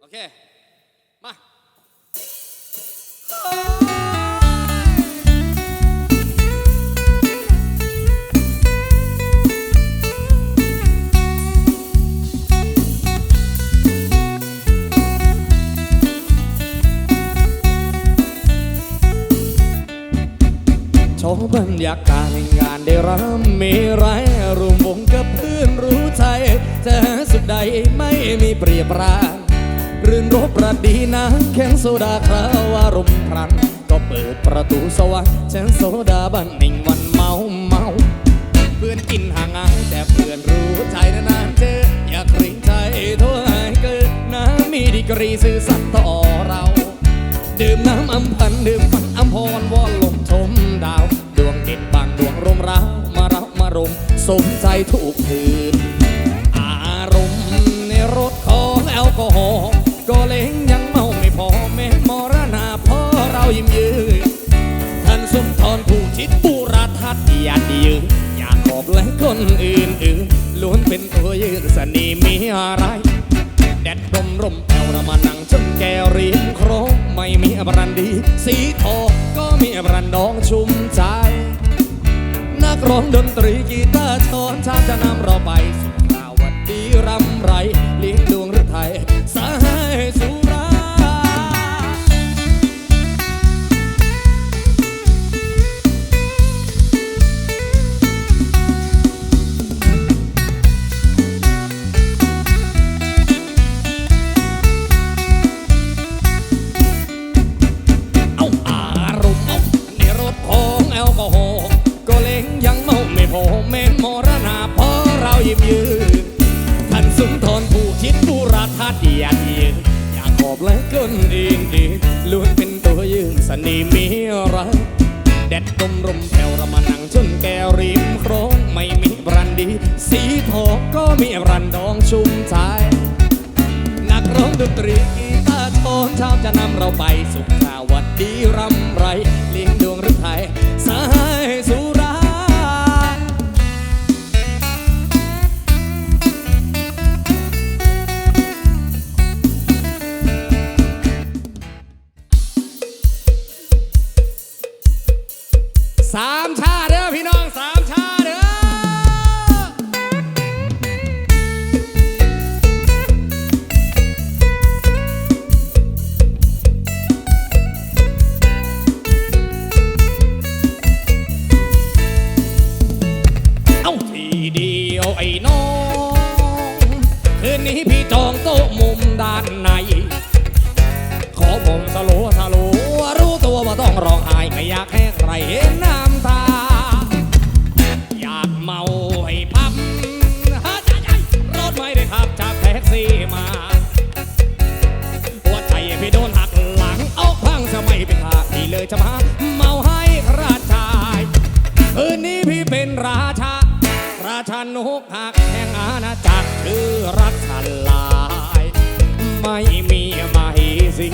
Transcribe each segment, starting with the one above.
โอเค มาชว์บรรยากาศงานได้รำมีไรรวมวงกับเพื่อนรู้ใจจะหาสุดใดไม่มีเปรียบราน รื่นรบประดีนะแข็งโซดาคราวอารมณ์พรัน ก็เปิดประตูสวรรค์ฉันโซดาบันหนิ่งวันเมาเมา เพื่อนกินห่างอายแต่เพื่อนรู้ใจนานๆเจอ อยากริงใจโทษให้เกิดน้ำมีดีกรีซื่อสัตย์ต่อเรา ดื่มน้ำอำพันดื่มฝันอำพรวอนลมชมดาว ดวงเด็ดบางดวงรมร้าวมารับมารมสมใจทุกคืน อารมณ์ในรถของแอลกอฮอล์ อื่นอื่นล้วนเป็นตัวยืนสนีมีอะไร แดดลมลมแผ่วรามานั่งจนแก้วริมโครกไม่มีอบรันดี สีทองก็มีอบรันดองชุ่มใจ นักร้องดนตรีกีตาร์ชอนชาจะนำเราไปสู่ข่าววัดดีรำไร นี่มีรักแดดลมลมแผ่วระมานั่งจนแก้วริมโครงไม่มีบรันดี สีทองก็มีบรันดองชุ่มใจนักร้องดนตรีกีตาร์โทนเช้าจะนำเราไปสุขสวัสดีรำไรเลี้ยงดวงฤทัยสาย สามชาเด้อพี่น้องสามชาเด้อเอาทีเดียวไอ้น้อง ยจะมาเมาให้กระจายคืนนี้พี่เป็นราชา ราชานกหักแห่งอาณาจักรคือรักสลาย ไม่มีมาฮีสิ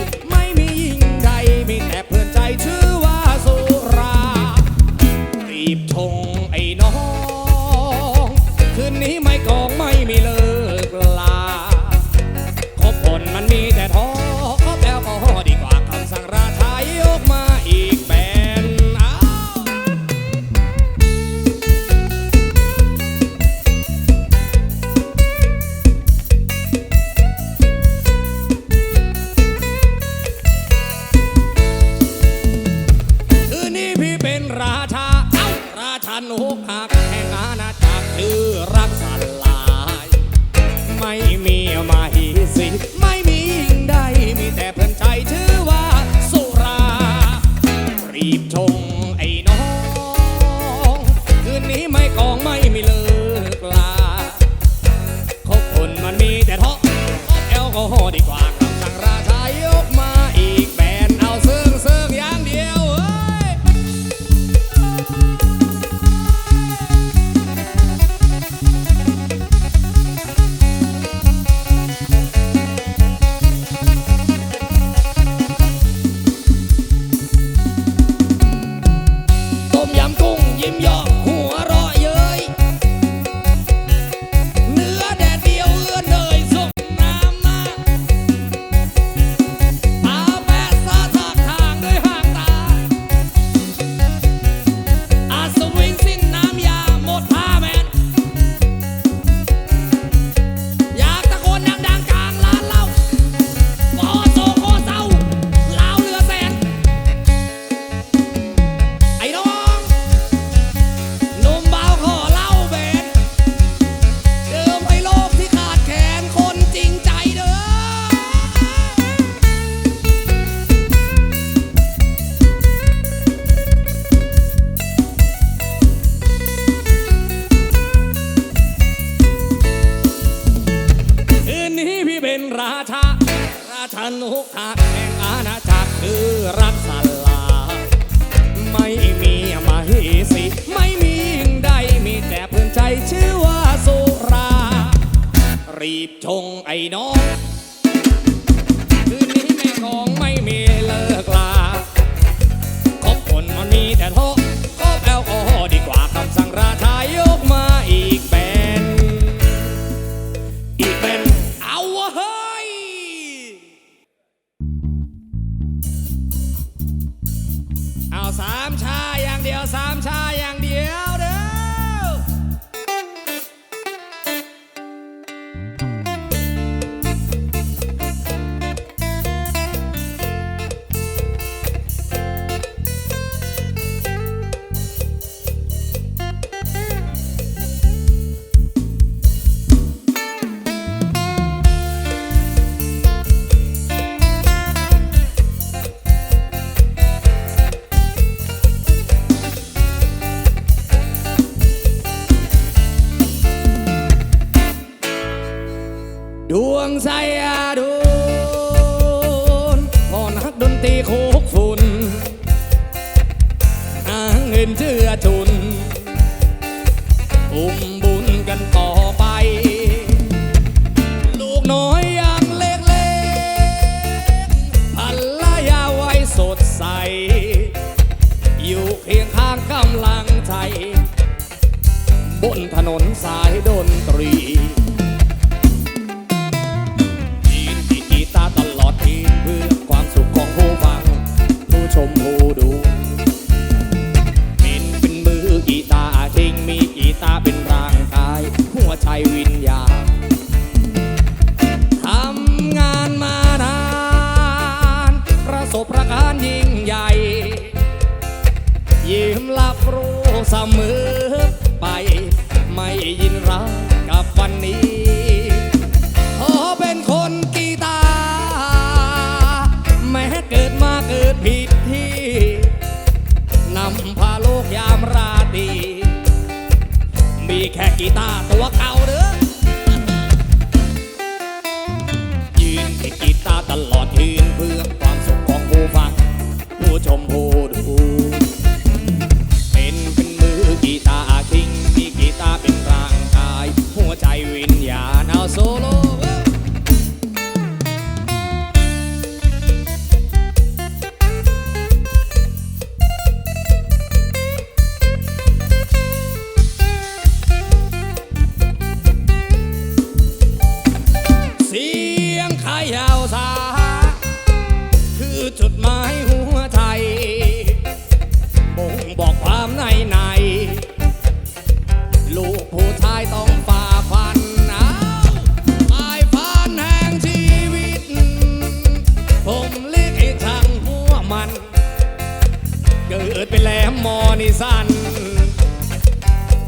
No. ดวงใจอาโดนพ่อนักดนตรีโคกฝุ่นหาเงินเชื่อทุนอุ้มบุญกันต่อไป ลูกน้อยย่างเล็กเล็กพันละยาไว้สดใส อยู่เคียงข้างกำลังใจ บนถนนสายดนตรี tumbled over.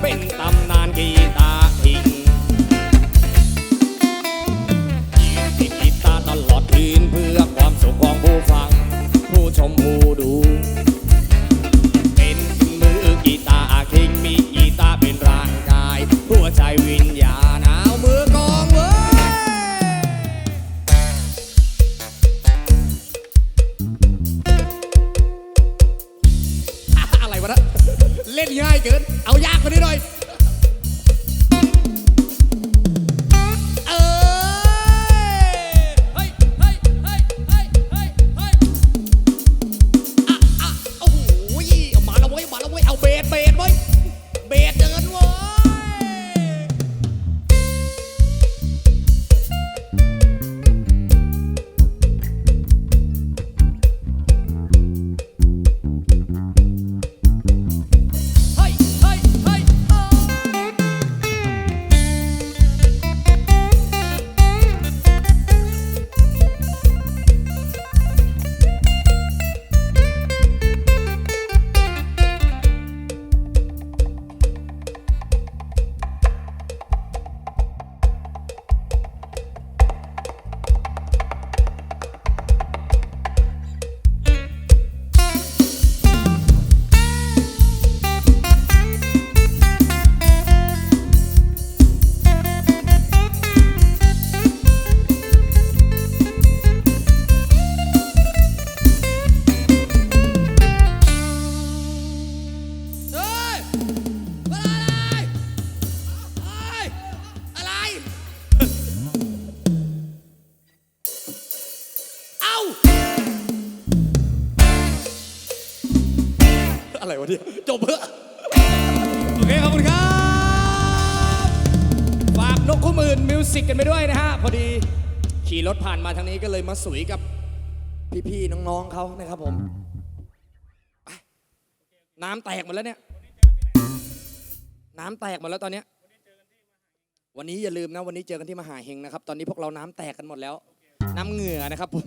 เป็นตำนานกีตา เกิน เอายากกว่านี้หน่อย เดียวจบเพื่อะโอเคขอบคุณครับ ฝากนกคู่มื่นมิวสิกกันไปด้วยนะฮะ พอดีขี่รถผ่านมาทางนี้ก็เลยมาสวยกับพี่ๆน้องๆเขานะครับผมไปน้ำแตกหมดแล้วเนี่ย น้ำแตกหมดแล้วตอนเนี้ยวันนี้อย่าลืมนะ วันนี้เจอกันที่มหาเฮงนะครับ ตอนนี้พวกเราน้ำแตกกันหมดแล้ว น้ำเหงื่อนะครับผม